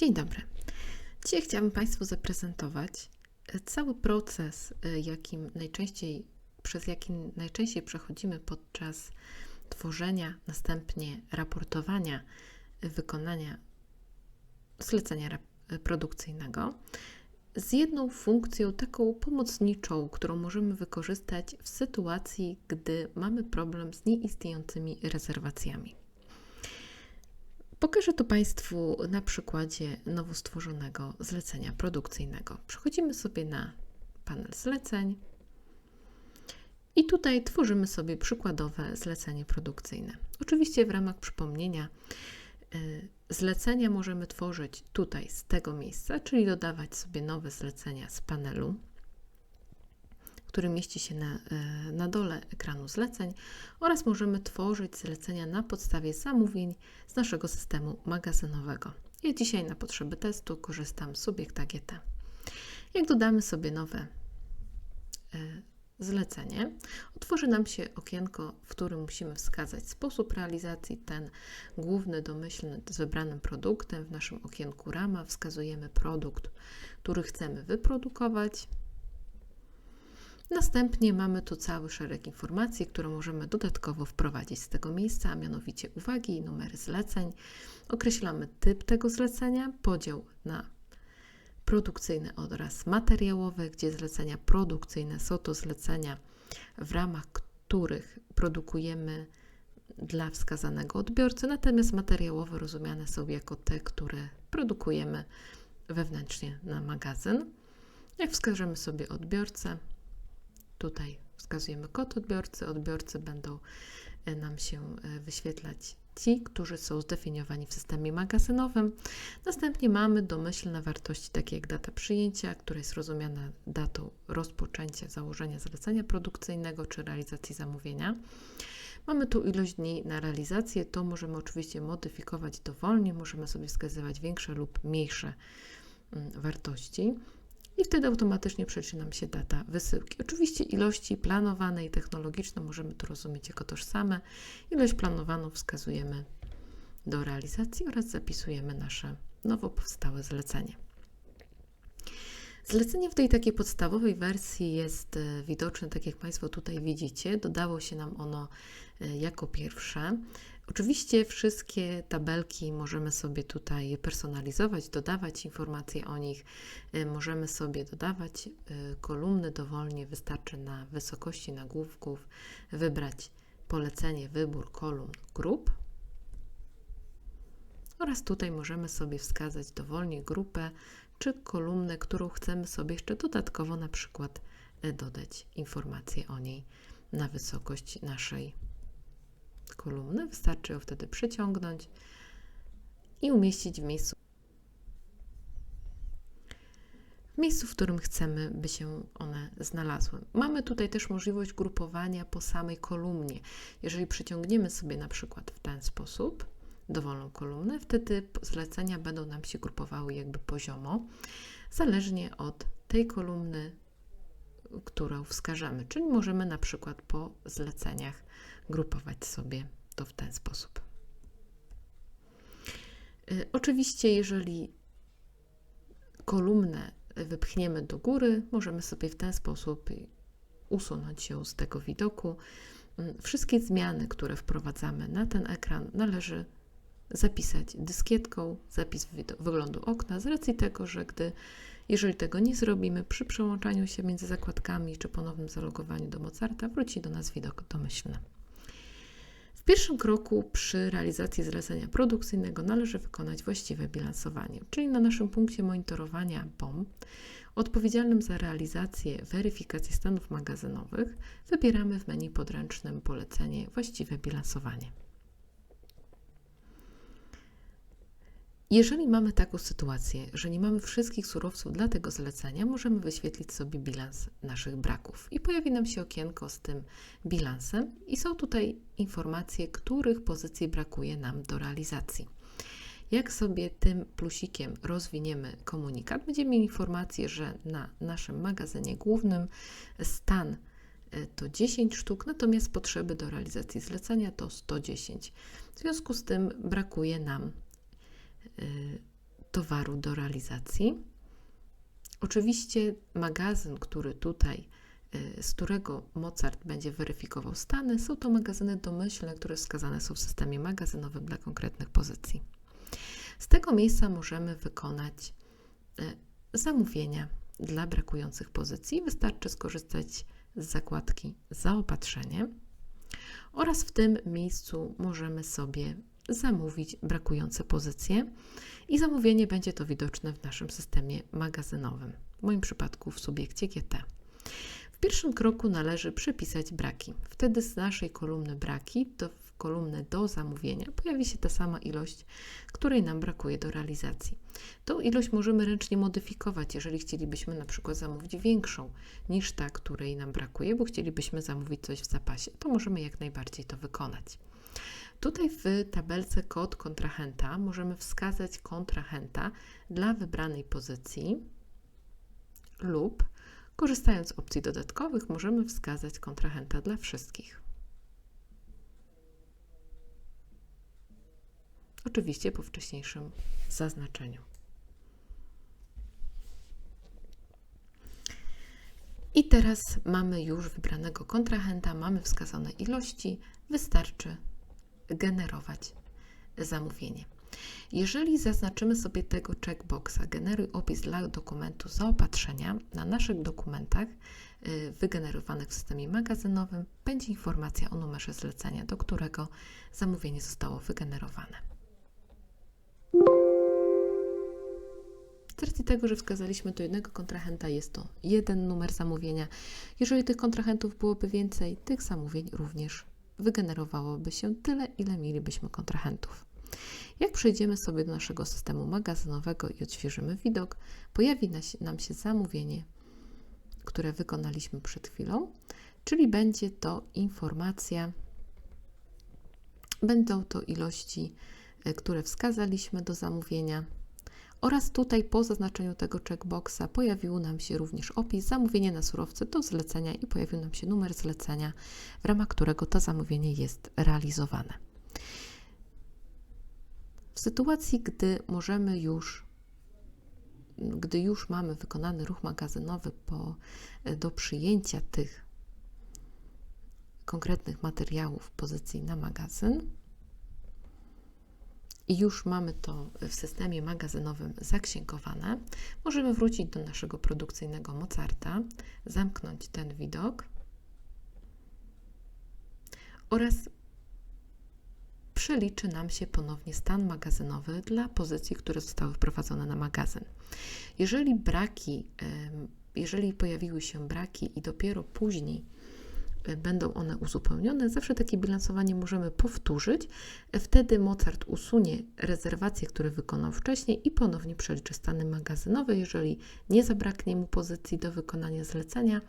Dzień dobry. Dzisiaj chciałabym Państwu zaprezentować e, cały proces, e, jakim najczęściej, przez jaki najczęściej przechodzimy podczas tworzenia, następnie raportowania e, wykonania zlecenia produkcyjnego z jedną funkcją taką pomocniczą, którą możemy wykorzystać w sytuacji, gdy mamy problem z nieistniejącymi rezerwacjami. Pokażę to Państwu na przykładzie nowo stworzonego zlecenia produkcyjnego. Przechodzimy sobie na panel zleceń i tutaj tworzymy sobie przykładowe zlecenie produkcyjne. Oczywiście w ramach przypomnienia y, zlecenia możemy tworzyć tutaj z tego miejsca, czyli dodawać sobie nowe zlecenia z panelu który mieści się na, e, na dole ekranu zleceń oraz możemy tworzyć zlecenia na podstawie zamówień z naszego systemu magazynowego. Ja dzisiaj na potrzeby testu korzystam z Subiekt AGT. Jak dodamy sobie nowe e, zlecenie, otworzy nam się okienko, w którym musimy wskazać sposób realizacji, ten główny, domyślny z wybranym produktem. W naszym okienku rama wskazujemy produkt, który chcemy wyprodukować, Następnie mamy tu cały szereg informacji, które możemy dodatkowo wprowadzić z tego miejsca, a mianowicie uwagi i numery zleceń. Określamy typ tego zlecenia, podział na produkcyjne oraz materiałowe, gdzie zlecenia produkcyjne są to zlecenia, w ramach których produkujemy dla wskazanego odbiorcy, natomiast materiałowe rozumiane są jako te, które produkujemy wewnętrznie na magazyn. Jak wskażemy sobie odbiorcę, Tutaj wskazujemy kod odbiorcy. Odbiorcy będą e, nam się e, wyświetlać ci, którzy są zdefiniowani w systemie magazynowym. Następnie mamy domyślne wartości, takie jak data przyjęcia, która jest rozumiana datą rozpoczęcia założenia zlecenia produkcyjnego czy realizacji zamówienia. Mamy tu ilość dni na realizację, to możemy oczywiście modyfikować dowolnie, możemy sobie wskazywać większe lub mniejsze mm, wartości i wtedy automatycznie przeczy nam się data wysyłki. Oczywiście ilości planowane i technologiczne możemy to rozumieć jako tożsame. Ilość planowaną wskazujemy do realizacji oraz zapisujemy nasze nowo powstałe zlecenie. Zlecenie w tej takiej podstawowej wersji jest e, widoczne, tak jak Państwo tutaj widzicie. Dodało się nam ono e, jako pierwsze. Oczywiście wszystkie tabelki możemy sobie tutaj personalizować, dodawać informacje o nich. E, możemy sobie dodawać kolumny dowolnie, wystarczy na wysokości nagłówków wybrać polecenie wybór kolumn grup. Oraz tutaj możemy sobie wskazać dowolnie grupę czy kolumnę, którą chcemy sobie jeszcze dodatkowo na przykład e, dodać informacje o niej na wysokość naszej kolumny. Wystarczy ją wtedy przeciągnąć i umieścić w miejscu, w miejscu, w którym chcemy, by się one znalazły. Mamy tutaj też możliwość grupowania po samej kolumnie. Jeżeli przeciągniemy sobie na przykład w ten sposób, dowolną kolumnę, wtedy zlecenia będą nam się grupowały jakby poziomo, zależnie od tej kolumny, którą wskażemy. Czyli możemy na przykład po zleceniach grupować sobie to w ten sposób. Y, oczywiście, jeżeli kolumnę wypchniemy do góry, możemy sobie w ten sposób usunąć się z tego widoku. Y, wszystkie zmiany, które wprowadzamy na ten ekran, należy zapisać dyskietką zapis wyglądu okna z racji tego, że gdy jeżeli tego nie zrobimy przy przełączaniu się między zakładkami czy ponownym zalogowaniu do Mozarta, wróci do nas widok domyślny. W pierwszym kroku przy realizacji zlecenia produkcyjnego należy wykonać właściwe bilansowanie, czyli na naszym punkcie monitorowania BOM odpowiedzialnym za realizację weryfikacji stanów magazynowych wybieramy w menu podręcznym polecenie właściwe bilansowanie. Jeżeli mamy taką sytuację, że nie mamy wszystkich surowców dla tego zlecenia, możemy wyświetlić sobie bilans naszych braków i pojawi nam się okienko z tym bilansem i są tutaj informacje, których pozycji brakuje nam do realizacji. Jak sobie tym plusikiem rozwiniemy komunikat, będziemy mieli informację, że na naszym magazynie głównym stan e, to 10 sztuk, natomiast potrzeby do realizacji zlecenia to 110. W związku z tym brakuje nam towaru do realizacji. Oczywiście magazyn, który tutaj, y, z którego Mozart będzie weryfikował stany, są to magazyny domyślne, które wskazane są w systemie magazynowym dla konkretnych pozycji. Z tego miejsca możemy wykonać y, zamówienia dla brakujących pozycji. Wystarczy skorzystać z zakładki Zaopatrzenie oraz w tym miejscu możemy sobie zamówić brakujące pozycje i zamówienie będzie to widoczne w naszym systemie magazynowym, w moim przypadku w subiekcie GT. W pierwszym kroku należy przepisać braki. Wtedy z naszej kolumny braki do w kolumnę do zamówienia pojawi się ta sama ilość, której nam brakuje do realizacji. Tą ilość możemy ręcznie modyfikować, jeżeli chcielibyśmy na przykład zamówić większą niż ta, której nam brakuje, bo chcielibyśmy zamówić coś w zapasie, to możemy jak najbardziej to wykonać. Tutaj w tabelce kod kontrahenta możemy wskazać kontrahenta dla wybranej pozycji lub korzystając z opcji dodatkowych możemy wskazać kontrahenta dla wszystkich. Oczywiście po wcześniejszym zaznaczeniu. I teraz mamy już wybranego kontrahenta, mamy wskazane ilości, wystarczy generować zamówienie. Jeżeli zaznaczymy sobie tego checkboxa, generuj opis dla dokumentu zaopatrzenia, na naszych dokumentach y, wygenerowanych w systemie magazynowym będzie informacja o numerze zlecenia, do którego zamówienie zostało wygenerowane. Z racji tego, że wskazaliśmy do jednego kontrahenta, jest to jeden numer zamówienia. Jeżeli tych kontrahentów byłoby więcej, tych zamówień również wygenerowałoby się tyle, ile mielibyśmy kontrahentów. Jak przejdziemy sobie do naszego systemu magazynowego i odświeżymy widok, pojawi nam się zamówienie, które wykonaliśmy przed chwilą, czyli będzie to informacja, będą to ilości, e, które wskazaliśmy do zamówienia. Oraz tutaj po zaznaczeniu tego checkboxa pojawił nam się również opis zamówienie na surowce do zlecenia i pojawił nam się numer zlecenia, w ramach którego to zamówienie jest realizowane. W sytuacji, gdy możemy już, gdy już mamy wykonany ruch magazynowy po, do przyjęcia tych konkretnych materiałów pozycji na magazyn, i już mamy to w systemie magazynowym zaksięgowane, możemy wrócić do naszego produkcyjnego Mozarta, zamknąć ten widok oraz przeliczy nam się ponownie stan magazynowy dla pozycji, które zostały wprowadzone na magazyn. Jeżeli braki, jeżeli pojawiły się braki i dopiero później będą one uzupełnione. Zawsze takie bilansowanie możemy powtórzyć. Wtedy Mozart usunie rezerwacje, które wykonał wcześniej i ponownie przeliczy stany magazynowe. Jeżeli nie zabraknie mu pozycji do wykonania zlecenia,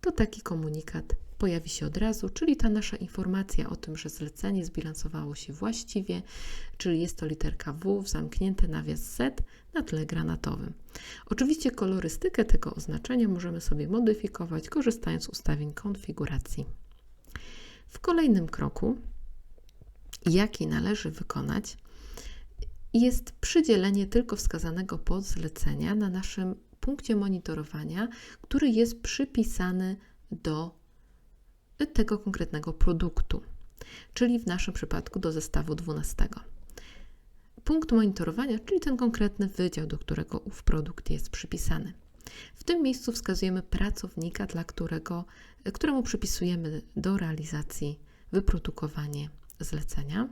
to taki komunikat pojawi się od razu, czyli ta nasza informacja o tym, że zlecenie zbilansowało się właściwie, czyli jest to literka W zamknięte nawias Z na tle granatowym. Oczywiście kolorystykę tego oznaczenia możemy sobie modyfikować, korzystając z ustawień konfiguracji. W kolejnym kroku, jaki należy wykonać, jest przydzielenie tylko wskazanego podzlecenia na naszym punkcie monitorowania, który jest przypisany do tego konkretnego produktu, czyli w naszym przypadku do zestawu 12. Punkt monitorowania, czyli ten konkretny wydział, do którego ów produkt jest przypisany. W tym miejscu wskazujemy pracownika, dla którego, któremu przypisujemy do realizacji wyprodukowanie zlecenia.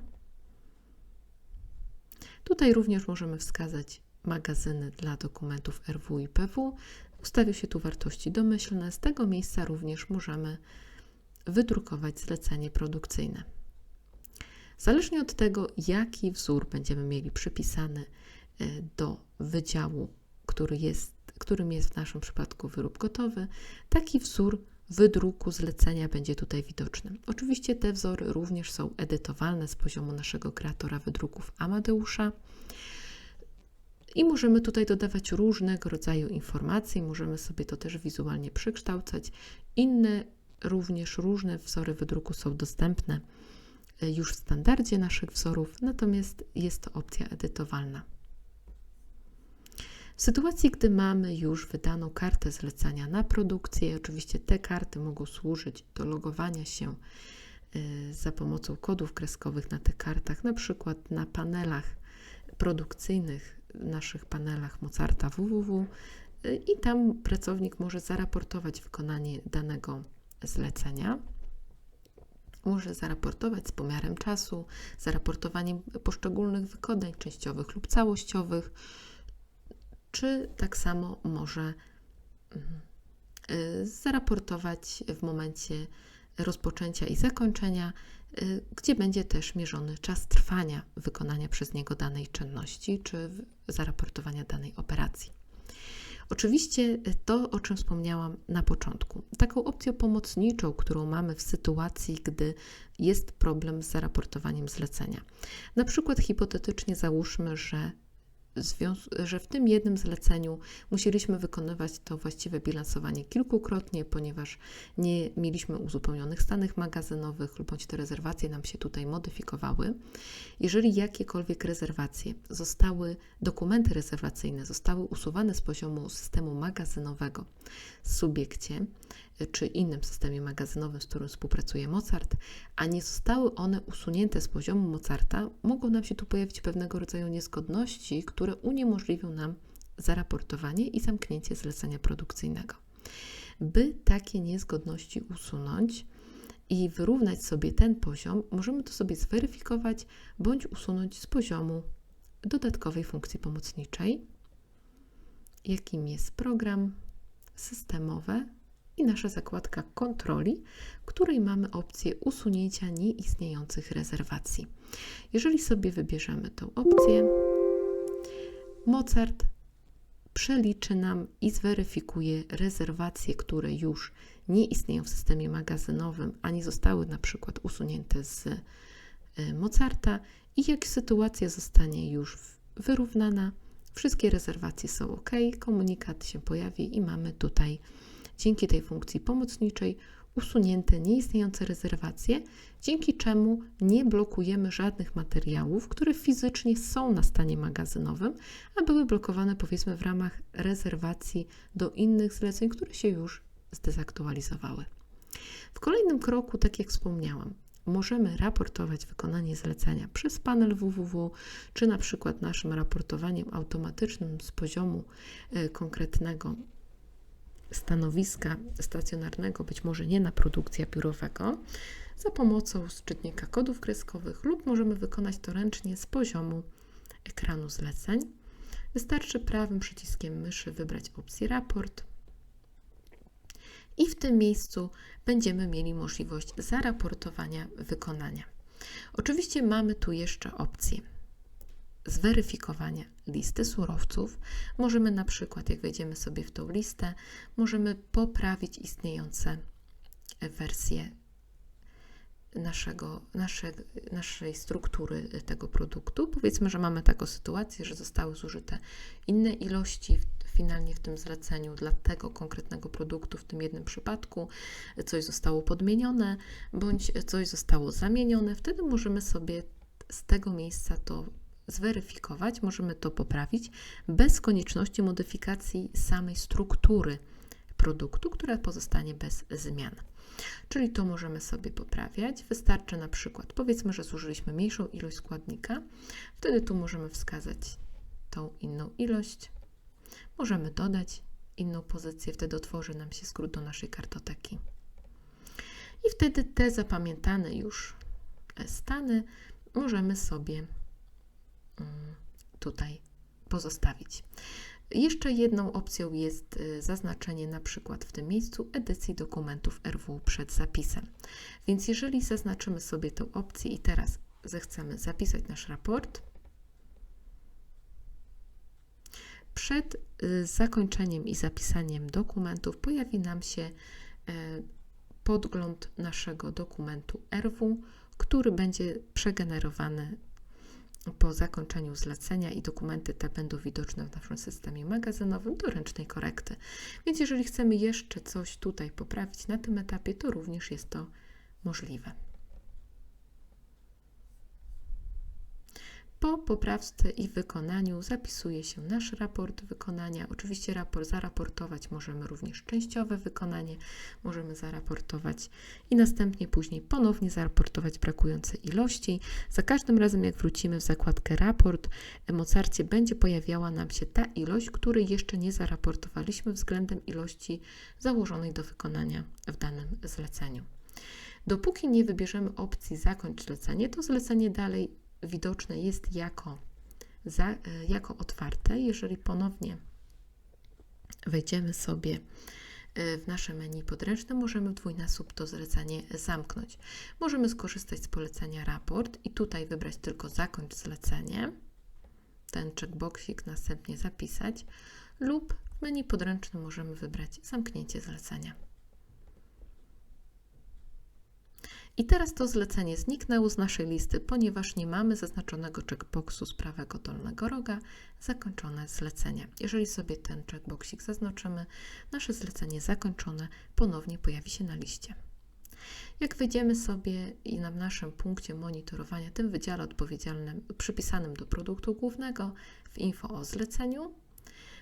Tutaj również możemy wskazać magazyny dla dokumentów RW i PW. Ustawią się tu wartości domyślne. Z tego miejsca również możemy wydrukować zlecenie produkcyjne. Zależnie od tego, jaki wzór będziemy mieli przypisany e, do wydziału, który jest, którym jest w naszym przypadku wyrób gotowy, taki wzór wydruku zlecenia będzie tutaj widoczny. Oczywiście te wzory również są edytowalne z poziomu naszego kreatora wydruków Amadeusza. I możemy tutaj dodawać różnego rodzaju informacje, możemy sobie to też wizualnie przekształcać. Inne Również różne wzory wydruku są dostępne e, już w standardzie naszych wzorów, natomiast jest to opcja edytowalna. W sytuacji, gdy mamy już wydaną kartę zlecenia na produkcję, oczywiście te karty mogą służyć do logowania się y, za pomocą kodów kreskowych na tych kartach, na przykład na panelach produkcyjnych, naszych panelach Mozarta www y, i tam pracownik może zaraportować wykonanie danego zlecenia. Może zaraportować z pomiarem czasu, zaraportowaniem poszczególnych wykonań częściowych lub całościowych, czy tak samo może mm, y, zaraportować w momencie rozpoczęcia i zakończenia, y, gdzie będzie też mierzony czas trwania wykonania przez niego danej czynności czy zaraportowania danej operacji. Oczywiście to, o czym wspomniałam na początku, taką opcją pomocniczą, którą mamy w sytuacji, gdy jest problem z zaraportowaniem zlecenia. Na przykład hipotetycznie załóżmy, że że w tym jednym zleceniu musieliśmy wykonywać to właściwe bilansowanie kilkukrotnie, ponieważ nie mieliśmy uzupełnionych stanych magazynowych lub bądź te rezerwacje nam się tutaj modyfikowały. Jeżeli jakiekolwiek rezerwacje zostały, dokumenty rezerwacyjne zostały usuwane z poziomu systemu magazynowego w subiekcie, czy innym systemie magazynowym, z którym współpracuje Mozart, a nie zostały one usunięte z poziomu Mozarta, mogą nam się tu pojawić pewnego rodzaju niezgodności, które uniemożliwią nam zaraportowanie i zamknięcie zlecenia produkcyjnego. By takie niezgodności usunąć i wyrównać sobie ten poziom, możemy to sobie zweryfikować bądź usunąć z poziomu dodatkowej funkcji pomocniczej, jakim jest program? Systemowe i nasza zakładka kontroli, w której mamy opcję usunięcia nieistniejących rezerwacji. Jeżeli sobie wybierzemy tą opcję, Mozart przeliczy nam i zweryfikuje rezerwacje, które już nie istnieją w systemie magazynowym, ani zostały na przykład usunięte z e, Mozarta i jak sytuacja zostanie już wyrównana, wszystkie rezerwacje są ok, komunikat się pojawi i mamy tutaj dzięki tej funkcji pomocniczej usunięte nieistniejące rezerwacje, dzięki czemu nie blokujemy żadnych materiałów, które fizycznie są na stanie magazynowym, a były blokowane powiedzmy w ramach rezerwacji do innych zleceń, które się już zdezaktualizowały. W kolejnym kroku, tak jak wspomniałam, możemy raportować wykonanie zlecenia przez panel www, czy na przykład naszym raportowaniem automatycznym z poziomu y, konkretnego stanowiska stacjonarnego, być może nie na produkcja biurowego, za pomocą czytnika kodów kreskowych lub możemy wykonać to ręcznie z poziomu ekranu zleceń. Wystarczy prawym przyciskiem myszy wybrać opcję raport i w tym miejscu będziemy mieli możliwość zaraportowania wykonania. Oczywiście mamy tu jeszcze opcję zweryfikowania listy surowców. Możemy na przykład, jak wejdziemy sobie w tą listę, możemy poprawić istniejące wersje naszego, nasze, naszej struktury tego produktu. Powiedzmy, że mamy taką sytuację, że zostały zużyte inne ilości finalnie w tym zleceniu dla tego konkretnego produktu, w tym jednym przypadku coś zostało podmienione, bądź coś zostało zamienione. Wtedy możemy sobie z tego miejsca to zweryfikować, możemy to poprawić bez konieczności modyfikacji samej struktury produktu, która pozostanie bez zmian. Czyli to możemy sobie poprawiać. Wystarczy na przykład, powiedzmy, że zużyliśmy mniejszą ilość składnika, wtedy tu możemy wskazać tą inną ilość. Możemy dodać inną pozycję, wtedy otworzy nam się skrót do naszej kartoteki. I wtedy te zapamiętane już stany możemy sobie tutaj pozostawić. Jeszcze jedną opcją jest y, zaznaczenie na przykład w tym miejscu edycji dokumentów RW przed zapisem. Więc jeżeli zaznaczymy sobie tę opcję i teraz zechcemy zapisać nasz raport, przed y, zakończeniem i zapisaniem dokumentów pojawi nam się y, podgląd naszego dokumentu RW, który będzie przegenerowany po zakończeniu zlecenia i dokumenty te będą widoczne w naszym systemie magazynowym do ręcznej korekty. Więc jeżeli chcemy jeszcze coś tutaj poprawić na tym etapie, to również jest to możliwe. Po poprawce i wykonaniu zapisuje się nasz raport wykonania. Oczywiście raport zaraportować możemy również częściowe wykonanie, możemy zaraportować i następnie później ponownie zaraportować brakujące ilości. Za każdym razem, jak wrócimy w zakładkę raport, w Mozarcie będzie pojawiała nam się ta ilość, której jeszcze nie zaraportowaliśmy względem ilości założonej do wykonania w danym zleceniu. Dopóki nie wybierzemy opcji zakończ zlecenie, to zlecenie dalej widoczne jest jako, za, e, jako otwarte. Jeżeli ponownie wejdziemy sobie e, w nasze menu podręczne, możemy w dwójnasób to zlecenie zamknąć. Możemy skorzystać z polecenia raport i tutaj wybrać tylko zakończ zlecenie, ten checkboxik następnie zapisać lub w menu podręcznym możemy wybrać zamknięcie zlecenia. I teraz to zlecenie zniknęło z naszej listy, ponieważ nie mamy zaznaczonego checkboxu z prawego dolnego roga zakończone zlecenie. Jeżeli sobie ten checkboxik zaznaczymy, nasze zlecenie zakończone ponownie pojawi się na liście. Jak wejdziemy sobie i na naszym punkcie monitorowania, tym wydziale odpowiedzialnym przypisanym do produktu głównego w info o zleceniu,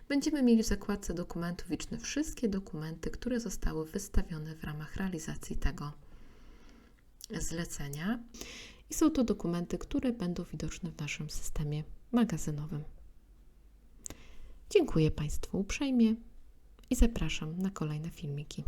będziemy mieli w zakładce dokumentów widoczne wszystkie dokumenty, które zostały wystawione w ramach realizacji tego zlecenia. I są to dokumenty, które będą widoczne w naszym systemie magazynowym. Dziękuję Państwu uprzejmie i zapraszam na kolejne filmiki.